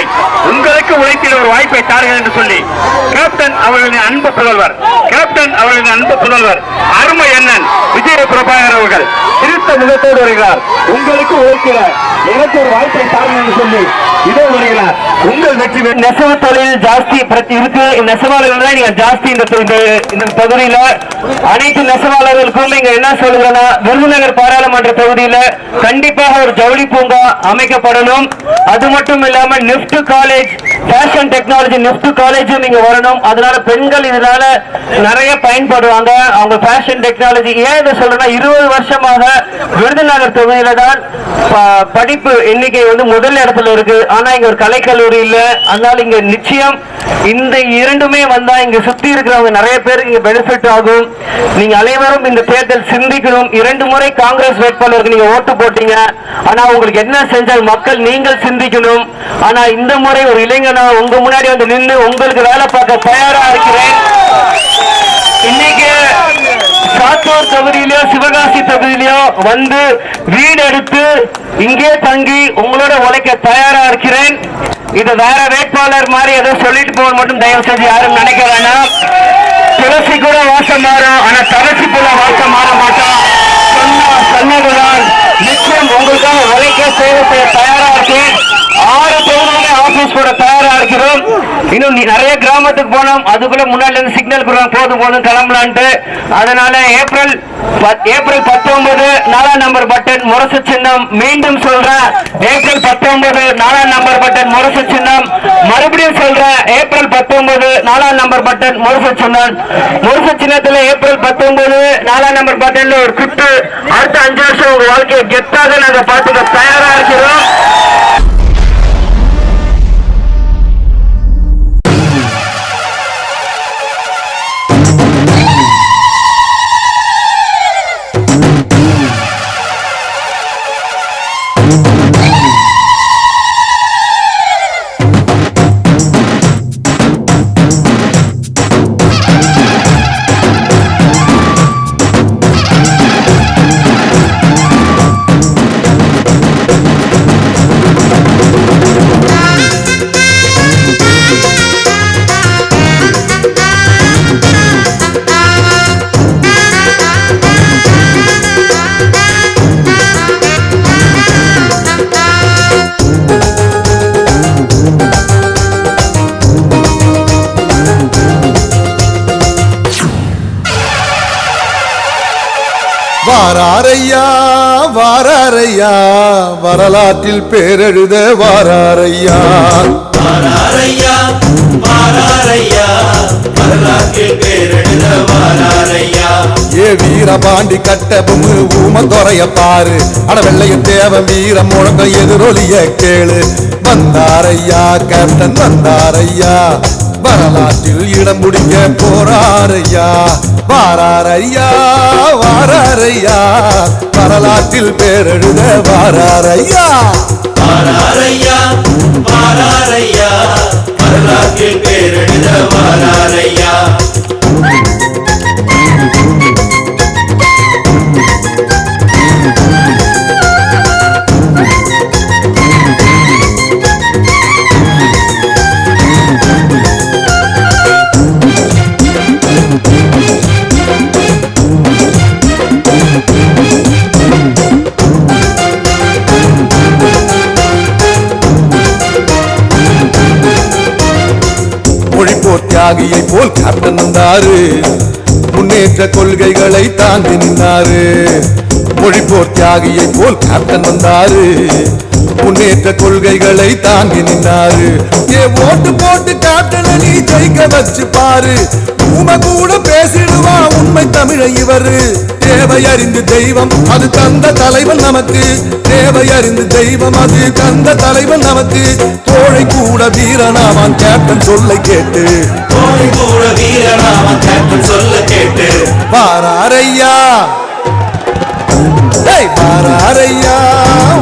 இல்லை உங்களுக்கு உழைப்பில் ஒரு வாய்ப்பை தாருங்கள் என்று சொல்லி கேப்டன் அவர்களின் அன்பு புதல்வர் கேப்டன் அவர்களின் அன்பு புதல்வர் அருமை அண்ணன் விஜய பிரபாகர் அவர்கள் திருத்த முகத்தோடு வருகிறார். உங்களுக்கு உழைக்கிற எனக்கு ஒரு வாய்ப்பை தாருங்கள் என்று சொல்லி இதோ வருகிறார். உங்கள் வெற்றி நெசவு தொழில் ஜாஸ்தி பிரச்சனை இருக்கு. நெசவாளர்கள் தான் நீங்க ஜாஸ்தி இந்த தொ- இந்த- இந்த அனைத்து நெசவாளர்களுக்கும் நீங்க என்ன சொல்லுங்கன்னா விருதுநகர் பாராளுமன்ற தொகுதியில கண்டிப்பாக ஒரு ஜவுளி பூங்கா அமைக்கப்படணும். அது மட்டும் இல்லாம NIFT college fashion technology NIFT காலேஜும் நீங்க வரணும். அதனால பெண்கள் இதனால நிறைய பயன்படுவாங்க. அவங்க ஃபேஷன் டெக்னாலஜி ஏன் இதை சொல்றேன்னா இருபது வருஷமாக விருதுநகர் தொகுதியில தான் ப- படிப்பு எண்ணிக்கை வந்து முதல் இடத்துல இருக்கு. ஆனா இங்க ஒரு கலைக்கல்லூரி இல்ல. அதனால இங்க நிச்சயம் இந்த இரண்டுமே வந்தா இங்க சுத்தி இருக்கிறவங்க நிறைய பேருக்கு இங்க பெனிஃபிட் ஆகும். நீங்க அனைவரும் இந்த தேர்தல் சிந்திக்கணும். இரண்டு முறை காங்கிரஸ் வேட்பாளருக்கு நீங்க ஓட்டு போட்டீங்க. ஆனா உங்களுக்கு என்ன செஞ்சால் மக்கள் நீங்கள் சிந்திக்கணும். ஆனா இந்த முறை ஒரு இளைஞனா உங்க முன்னாடி வந்து நின்று உங்களுக்கு வேலை பார்க்க தயாரா இருக்கிறேன். இன்னைக்கு சாத்தூர் தொகுதியிலயோ சிவகாசி தொகுதியிலயோ வந்து வீடு எடுத்து இங்கே தங்கி உங்களோட உழைக்க தயாரா இருக்கிறேன். இது வேற வேட்பாளர் மாதிரி ஏதோ சொல்லிட்டு போக மட்டும் தயவு செஞ்சு யாரும் நினைக்க வேணாம். துளசி கூட வாசம் மாறும் ஆனா துளசி கூட வாசம் மாற மாட்டோம் சொன்னா சொன்னதுதான். நிச்சயம் உங்களுக்காக உழைக்க சேவை செய்ய தயாரா இருக்கேன். ஆறு தொகுதியில ஆபீஸ் கூட தயாரா இருக்கிறோம். இன்னும் நீ நிறைய கிராமத்துக்கு போனோம் அதுக்குள்ள முன்னாடி இருந்து சிக்னல் கொடுறாங்க போதும் போதும் கிளம்பலான்ட்டு. அதனால ஏப்ரல் ஏப்ரல் பத்தொன்பது நாலாம் நம்பர் பட்டன் முரசு சின்னம். மீண்டும் சொல்றேன் ஏப்ரல் பத்தொன்பது நாலாம் நம்பர் பட்டன் முரசு சின்னம். மறுபடியும் சொல்றேன் ஏப்ரல் பத்தொன்பது நாலாம் நம்பர் பட்டன் முரசு சின்னம். முரசு சின்னத்துல ஏப்ரல் பத்தொன்பது நாலாம் நம்பர் பட்டன்ல ஒரு குட்டு. அடுத்த அஞ்சு வருஷம் உங்க வாழ்க்கையை கெத்தாக நாங்க பாத்துக்க தயாரா இருக்கிறோம். வாராரையா வாராரையா வரலாற்றில் பேரெழுத வாராரையா. வாராரையா வாராரையா வரலாற்றில் பேரெழுத வாராரையா. ஏ வீரபாண்டி கட்டபொம்மு ஊமந்துறைய பாரு. அட வெள்ளைய தேவன் வீரம் முழங்க எதிரொலிய கேளு. வந்தாரையா கேப்டன் வந்தாரையா வரலாற்றில் இடம் முடிக்க போறாரையா. வாராரையா வாராரையா வரலாற்றில் பேரெழுத வாராரையா வாராரையா வாராரையா வரலாற்றில் பேரெழுத தியாகியை போல் கேப்டன் வந்தாரு முன்னேற்ற கொள்கைகளை தாண்டி நின்றாரு. மொழிப்போர் தியாகியை போல் கேப்டன் வந்தாரு. முன்னேற்ற கொள்கைகளை தாங்கி நின்றாரு. ஏ ஓட்டு போட்டு கேப்டனை நீ ஜெயிக்க வச்சு பாரு. உம கூட பேசிடுவா உண்மை தமிழ இவரு. தேவை அறிந்து தெய்வம் அது தந்த தலைவன் நமக்கு. தேவை அறிந்து தெய்வம் அது தந்த தலைவன் நமக்கு. தோழை கூட வீரனாவான் கேப்டன் சொல்லை கேட்டு. தோழி கூட வீரனாமன் கேப்டன் சொல்ல கேட்டு. வாராரையா. வாராரையா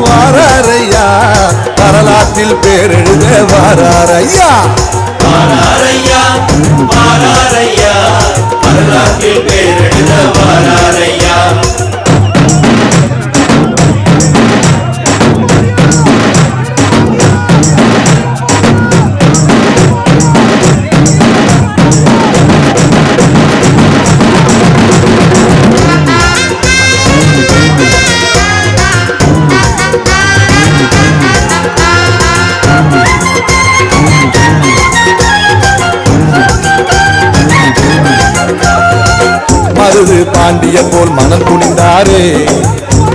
வாராரையா. வரலாற்றில் பேரெழுத வாராரையா. வாராரையா வாராரையா. வரலாற்றில் பேரெழுத வாராரையா. பாண்டிய போல் மனம் துணிந்தாரே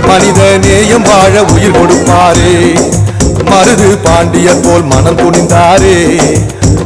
மனித நேயம் வாழ உயிர் கொடுப்பாரே. மருது பாண்டிய போல் மனம் துணிந்தாரே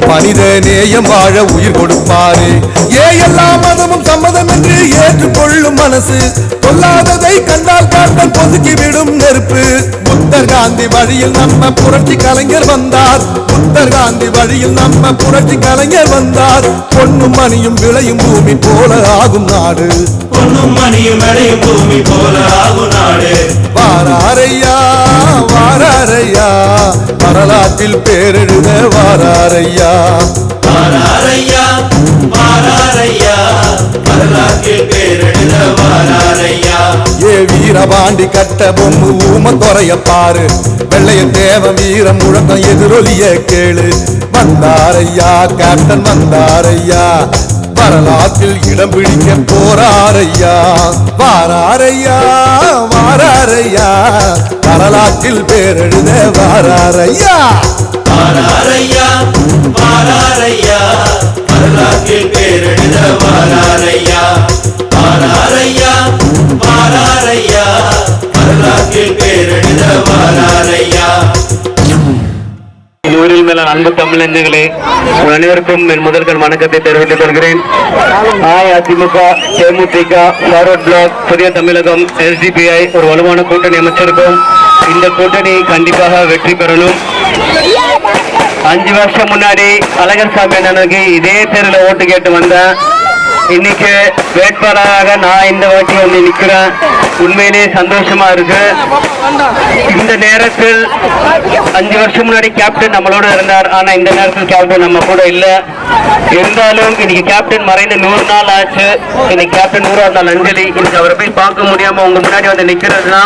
மனித நேயம் வாழ உயிர் கொடுப்பாரே. ஏ எல்லா மதமும் சம்மதம் என்று ஏற்றுக்கொள்ளும் மனசு. கொல்லாததை கண்டால் காட்டம் பொதுக்கி விடும் நெருப்பு. புத்தர் காந்தி வழியில் நம்ம புரட்சி கலைஞர் வந்தார். புத்தர் காந்தி வழியில் நம்ம புரட்சி கலைஞர் வந்தார். பொன்னும் மணியும் விளையும் பூமி போல ஆகும் நாடு. பொன்னும் மணியும் விளையும் பூமி போல ஆகும் நாடு. வாராரையா வாராரையா. வரலாற்றில் பேரெழுத வாராரையா. வாராரையா வாராரையா வரலாற்றில் பேரெழுத வாராரையா ஏ வீரபாண்டி கட்ட பொம்மு ஊம குறைய பாரு. வெள்ளைய தேவ வீரம் முழக்கம் எதிரொலிய கேளு. வந்தாரையா கேப்டன் வந்தாரையா? வரலாற்றில் இடம் பிடிக்க போறாரையா? வாராரையா வாராரையா வரலாற்றில் பேரெழுத வாராரையா? வாராரையா வாராரையா வரலாற்றில் பேரெழுத வாராரையா? வாராரையா? வாராரையா? வரலாற்றில் பேரெழுத வாராரையா? அன்பு தமிழஞ்சங்களே அனைவருக்கும் என் முதல்கள் வணக்கத்தை தெரிவித்துக் கொள்கிறேன். அதிமுக தேமுதிக ஃபார்வர்ட் பிளாக் புதிய தமிழகம் எஸ்டிபிஐ ஒரு வலுவான கூட்டணி அமைச்சிருக்கோம். இந்த கூட்டணி கண்டிப்பாக வெற்றி பெறணும். அஞ்சு வருஷம் முன்னாடி அழகர் சாமி அண்ணனுக்கு இதே தெருல ஓட்டு கேட்டு வந்தேன் இன்னைக்கு வேட்பாளராக நான் இந்த வாட்டி வந்து நிற்கிறேன். உண்மையிலே சந்தோஷமா இருக்கு. இந்த நேரத்தில் அஞ்சு வருஷம் முன்னாடி கேப்டன் நம்மளோட இருந்தார். ஆனா இந்த நேரத்தில் கேப்டன் நம்ம கூட இல்லை. இருந்தாலும் இன்னைக்கு கேப்டன் மறைந்த நூறு நாள் ஆச்சு. இன்னைக்கு கேப்டன் நூறாவது நாள் அஞ்சலி. இன்னைக்கு அவரை போய் பார்க்க முடியாம உங்க முன்னாடி வந்து நிக்கிறதுனா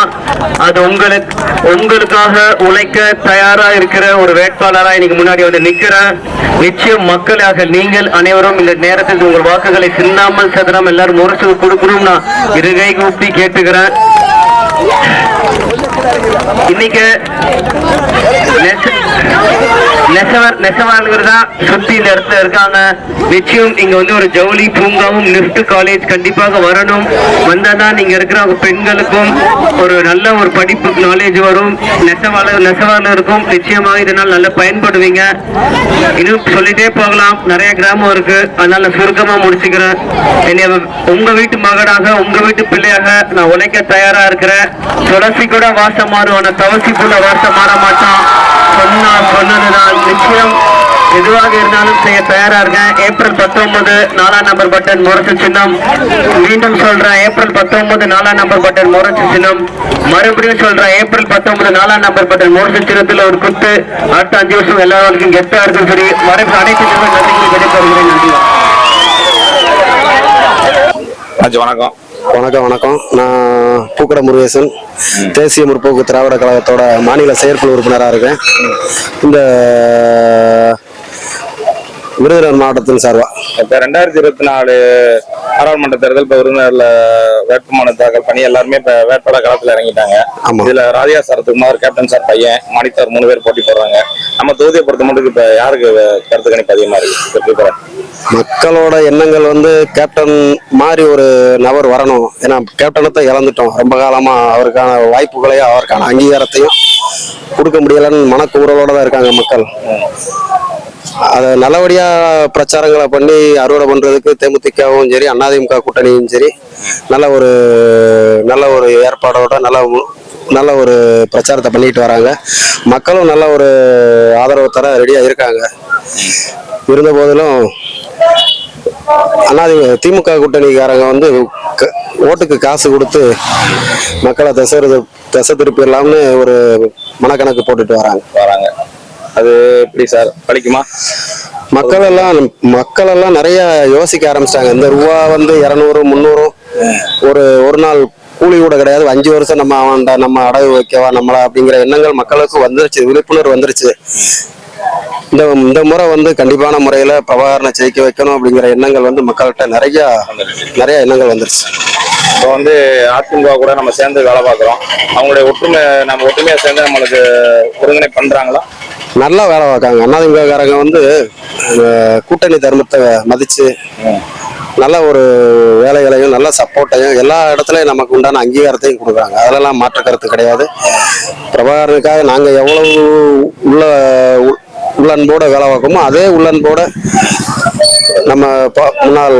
அது உங்களுக்கு உங்களுக்காக உழைக்க தயாரா இருக்கிற ஒரு வேட்பாளரா இன்னைக்கு முன்னாடி வந்து நிக்கிறேன். நிச்சயம் மக்களாக நீங்கள் அனைவரும் இந்த நேரத்தில் உங்கள் வாக்குகளை சின்னாமல் சதுரம் எல்லாரும் முரசு கொடுக்கணும் இருகை கூப்பி கேட்டுக்கிறேன். இன்னைக்கு நெசவ நெசவாளர்கள் தான் சுத்தி இந்த இடத்துல இருக்காங்க. நிச்சயம் இங்க வந்து ஒரு ஜவுளி பூங்காவும் லிப்ட் காலேஜ் கண்டிப்பாக வரணும். வந்தாதான் நீங்க இருக்கிற பெண்களுக்கும் ஒரு நல்ல ஒரு படிப்பு நாலேஜ் வரும். நெசவாளர் நெசவாளருக்கும் நிச்சயமாக இதனால் நல்லா பயன்படுவீங்க. இன்னும் சொல்லிட்டே போகலாம். நிறைய கிராமம் இருக்கு. அதனால நான் சுருக்கமா முடிச்சுக்கிறேன். என்னை உங்க வீட்டு மகனாக உங்க வீட்டு பிள்ளையாக நான் உழைக்க தயாரா இருக்கிறேன். துளசி கூட வாசம் மாறுவான தவசி கூட வாசம் மாற மாட்டான். சொன்னா சொன்னதுதான். நிச்சயம் எதுவாக இருந்தாலும் செய்ய தயாரா இருக்கேன் ஏப்ரல் பத்தொன்பது நாலாம் நம்பர் பட்டன் முரசு சின்னம். மீண்டும் சொல்றேன் ஏப்ரல் பத்தொன்பது நாலாம் நம்பர் பட்டன் முரசு சின்னம். மறுபடியும் சொல்றேன் ஏப்ரல் பத்தொன்பது நாலாம் நம்பர் பட்டன் முரசு சின்னத்தில் ஒரு குத்து. அடுத்த அஞ்சு வருஷம் எல்லாருக்கும் கெத்தா இருக்கும் சரி மறைப்பு அனைத்து நன்றிகளை கிடைப்பவர்களை நன்றி. வணக்கம். வணக்கம் வணக்கம். நான் பூக்கட முருகேசன் தேசிய முற்போக்கு திராவிட கழகத்தோட மாநில செயற்குழு உறுப்பினராக இருக்கேன். இந்த விருதுநகர் மாவட்டத்தின் சார்பா? இப்போ ரெண்டாயிரத்தி இருபத்தி நாலு பாராளுமன்ற தேர்தல் இப்ப விருதுநகர்ல வேட்புமனு தாக்கல் பண்ணி எல்லாருமே இப்ப வேட்பாளர் களத்துல இறங்கிட்டாங்க. இதுல ராதியா சரத்குமார் கேப்டன் சார் பையன் மாணித்தார் மூணு பேர் போட்டி போடுறாங்க. நம்ம தொகுதியை பொறுத்த மட்டும் இப்ப யாருக்கு கருத்து கணிப்பு அதிகமா இருக்கு? மக்களோட எண்ணங்கள் வந்து கேப்டன் மாதிரி ஒரு நபர் வரணும். ஏன்னா கேப்டனை தான் இழந்துட்டோம். ரொம்ப காலமா அவருக்கான வாய்ப்புகளையும் அவருக்கான அங்கீகாரத்தையும் கொடுக்க முடியலன்னு மனக்குமுறலோட தான் இருக்காங்க மக்கள். அதை நல்லபடியாக பிரச்சாரங்களை பண்ணி அறுவடை பண்ணுறதுக்கு தேமுதிகவும் சரி அதிமுக கூட்டணியும் சரி நல்ல ஒரு நல்ல ஒரு ஏற்பாடோட நல்ல நல்ல ஒரு பிரச்சாரத்தை பண்ணிட்டு வராங்க. மக்களும் நல்ல ஒரு ஆதரவு தர ரெடியாக இருக்காங்க. இருந்த போதிலும் அண்ணாதி திமுக கூட்டணிக்காரங்க வந்து க- ஓட்டுக்கு காசு கொடுத்து மக்களை திசை திசை திருப்பிடலாம்னு ஒரு மனக்கணக்கு போட்டுட்டு வராங்க. வராங்க. அது எப்படி சார்? பழிக்குமா மக்கள் எல்லாம் மக்கள் எல்லாம் நிறைய யோசிக்க ஆரம்பிச்சிட்டாங்க. இந்த ரூபா வந்து இரநூறு முந்நூறும் ஒரு ஒரு நாள் கூலி கூட கிடையாது. அஞ்சு வருஷம் நம்ம அவன்டா நம்ம அடகு வைக்கவா நம்மளா அப்படிங்கிற எண்ணங்கள் மக்களுக்கு வந்துருச்சு. விழிப்புணர்வு வந்துருச்சு. இந்த இந்த முறை வந்து கண்டிப்பான முறையில பிரபாகரனை ஜெயிக்க வைக்கணும் அப்படிங்கிற எண்ணங்கள் வந்து மக்கள்கிட்ட நிறைய நிறைய எண்ணங்கள் வந்துருச்சு. இப்போ வந்து அதிமுக கூட நம்ம சேர்ந்து வேலை பார்க்குறோம். அவங்களுடைய ஒற்றுமை நம்ம ஒற்றுமையா சேர்ந்து நம்மளுக்கு ஒருங்கிணை பண்றாங்களா? நல்லா வேலை பார்க்காங்க அண்ணாதிமுககாரங்க வந்து கூட்டணி தர்மத்தை மதித்து நல்ல ஒரு வேலைகளையும் நல்ல சப்போர்ட்டையும் எல்லா இடத்துலையும் நமக்கு உண்டான அங்கீகாரத்தையும் கொடுக்குறாங்க. அதெல்லாம் மாற்று கருத்து கிடையாது. பிரபாகரனுக்காக நாங்கள் எவ்வளவு உள்ள உள்ளன்போடு உள்ளன்போட வேலை பார்க்கோமோ அதே உள்ளன்போட நம்ம முன்னாள்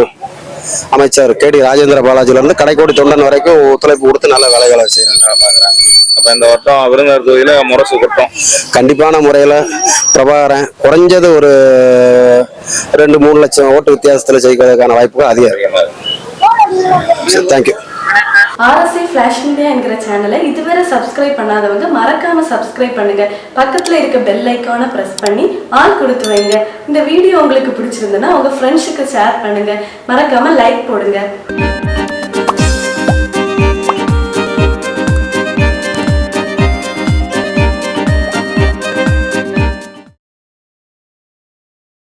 அமைச்சர் கே டி ராஜேந்திர பாலாஜிலேருந்து கடைக்கோடி தொண்டன் வரைக்கும் ஒத்துழைப்பு கொடுத்து நல்ல வேலைகளை செய்கிறாங்க பாக்குறாங்க அப்ப இந்த வருஷம் விருந்தினர் தொகுதியில முரசு கொட்டும். கண்டிப்பான முறையில் பிரபாகரன் குறைஞ்சது ஒரு ரெண்டு மூணு லட்சம் ஓட்டு வித்தியாசத்தில் ஜெயிக்கிறதுக்கான வாய்ப்புகள் அதிகம் அதிகமா இருக்கு. இருக்கு தேங்க்யூ ஆர்எஸ்ஐ ஃபிளாஷ் இந்தியா என்கிற சேனலை இதுவரை சப்ஸ்கிரைப் பண்ணாதவங்க மறக்காம சப்ஸ்கிரைப் பண்ணுங்க. பக்கத்துல இருக்க பெல் ஐக்கானை பிரஸ் பண்ணி ஆள் கொடுத்து வைங்க. இந்த வீடியோ உங்களுக்கு பிடிச்சிருந்ததுன்னா உங்க ஃப்ரெண்ட்ஸுக்கு ஷேர் பண்ணுங்க. மறக்காம லைக் போடுங்க.